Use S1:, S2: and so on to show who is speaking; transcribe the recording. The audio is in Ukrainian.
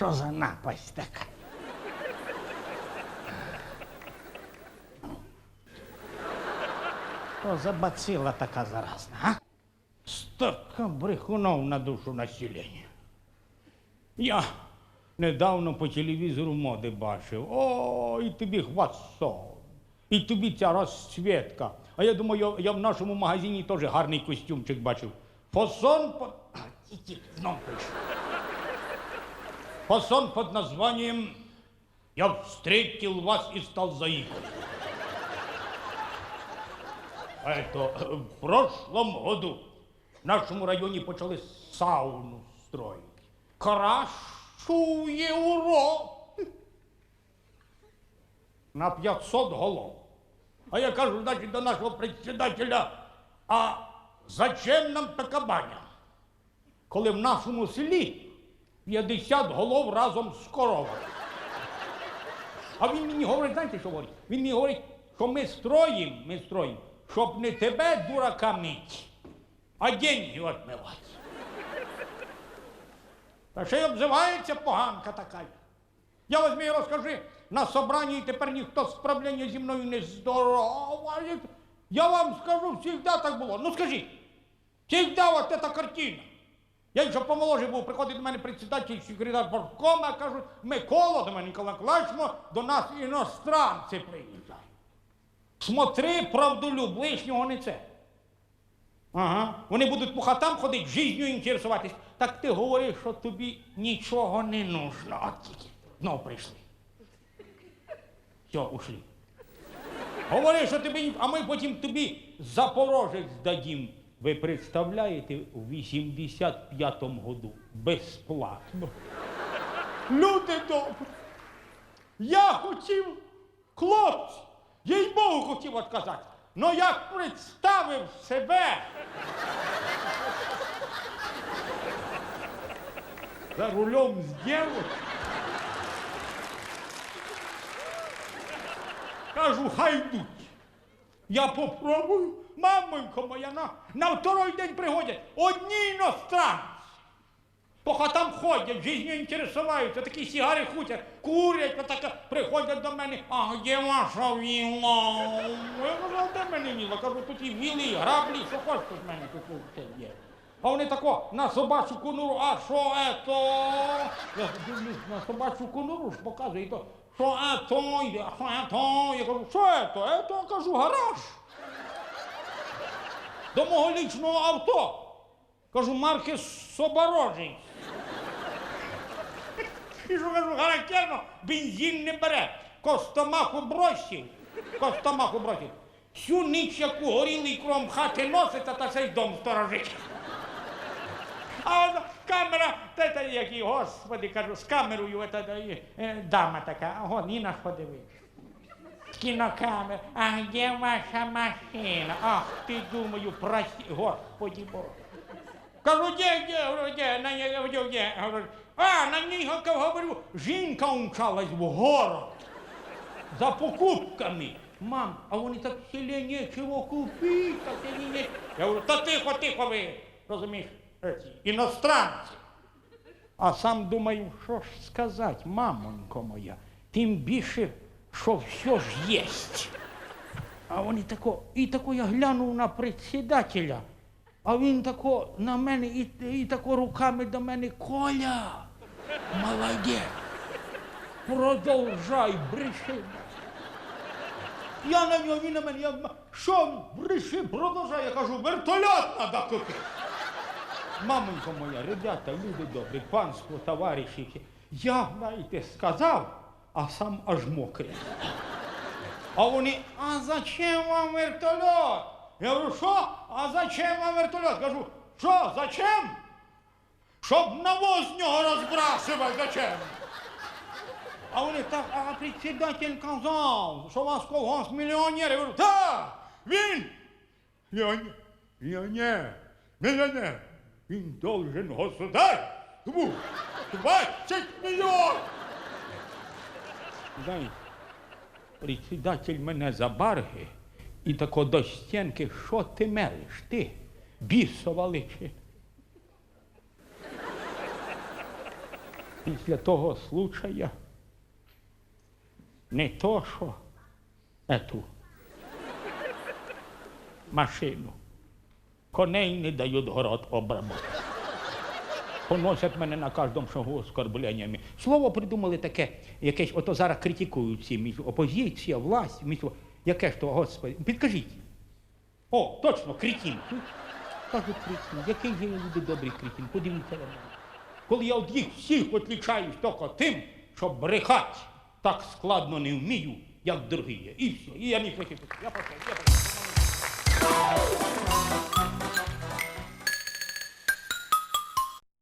S1: Що за напасть така? Що за бацила така заразна, а? Столько брехунов на душу населення. Я недавно по телевізору моди бачив. О, і тобі хвасон, і тобі ця розцвітка. А я думаю, я, в нашому магазині теж гарний костюмчик бачив. Фасон под... А, тільки знов прийшов. Фасон под названием «Я встретил вас и стал заикой». А Это в прошлом году в нашому районі почали сауну строїти. Кращує урок. На 500 голов. А я кажу, значить, до нашого председателя, а зачем нам така баня? Коли в нашому селі 50 голов разом з коровою. А він мені говорить, знаєте, що говорить? Він мені говорить, що ми строїмо, ми строїмо, щоб не тебе, дурака, мить, а деньги отмивати. Та ще й обзивається поганка така. Я возьми і розкажи, на собранні тепер ніхто справління зі мною не здороває. Я вам скажу, завжди так було. Ну скажіть, завжди от ця картина. Я ще помоложе був, приходить до мене председатель секретар парткома, кажуть, Микола до мене Нікола Клачмо, до нас іностранці приїжджають. Смотри, правдолюб, лишнього не це. Ага. Вони будуть по хатам ходити, життю інтересуватись. Так ти говориш, що тобі нічого не нужно. От тільки. Знов прийшли. Все, ушли. Говори, що тобі, а ми потім тобі Запорожець дадім. Ви представляєте, у 85-му году безплатно. Люди добрі. Я хотів, хлопці, їй Богу хотів відказати. Но як представив себе. За рулем з дівчиною. Кажу, хай йдуть. Я попробую, мамонько моя, на, на второй день приходять одні іностранці. По хатам ходять, жизнью інтересуються, такі сігари хутять, курять, отака, приходять до мене, а де ваша віла? Я кажу, а де мене віла? Кажу, тут і віли, і граблі, що хочеш тут мене тут є. А вони тако на собачу конуру, а що ето? Я дивлюсь на собачу конуру, показує, і то, що ето, що ето? Я кажу, що ето? Ето, кажу, гараж. До мого лічного авто. Кажу, марки Соборожий. І що кажу, характерно, бензин не бере. Костомаху бросив. Костомаху бросив. Всю ніч, яку горілий кром хати носиться, та цей дом сторожить. А вона камера, та, та який, господи, кажу, з камерою, та, та, е, дама така, о, Ніна ж подивись. А де ваша машина? Ах ти думаю, прости, господи Боже. Кажу, де, де, де, на ній, де, де, говорю, а, на ній, говорю, жінка умчалась в город за покупками. Мам, а вони так в селі нічого купити, так селі не... Я говорю, та тихо, тихо ви, розумієш, іностранці. А сам думаю, що ж сказати, мамонько моя, тим більше, що все ж єсть. А вони тако, і тако я глянув на председателя, а він тако на мене і, і тако руками до мене, Коля, молодець, продовжай бреши. Я на нього, він на мене, я що бреши, продовжай, я кажу, вертольот треба купити. Мамонько моя, ребята, люди добрі, панство, товариші, я, знаєте, сказав, а сам аж мокрий. А вони, а зачем вам вертольот? Я говорю, що? А зачем вам вертольот? Кажу, що, зачем? Щоб навоз з нього розбрасувати, зачем? А вони так, а председатель казав, що у вас колгосп мільйонер. Я говорю, так, він мільйонер, мільйонер, мільйонер. Він должен государству 20 мільйонів. Знаєте, председатель мене за барги і тако до стінки, що ти мелиш, ти, бісова личі. Після того случая не то, що ету машину. Коней не дають город обработати. Поносять мене на кожному шагу оскорбленнями. Слово придумали таке, якесь, ото зараз критикують всі між опозиція, власть, між... яке ж то, господи, підкажіть. О, точно, критін. Кажуть критін. Який є люди добрий критін? Подивіться на мене. Коли я від їх всіх відлічаюсь тільки тим, що брехать так складно не вмію, як другі. І все. І я не хочу. Я пошел, я пошел.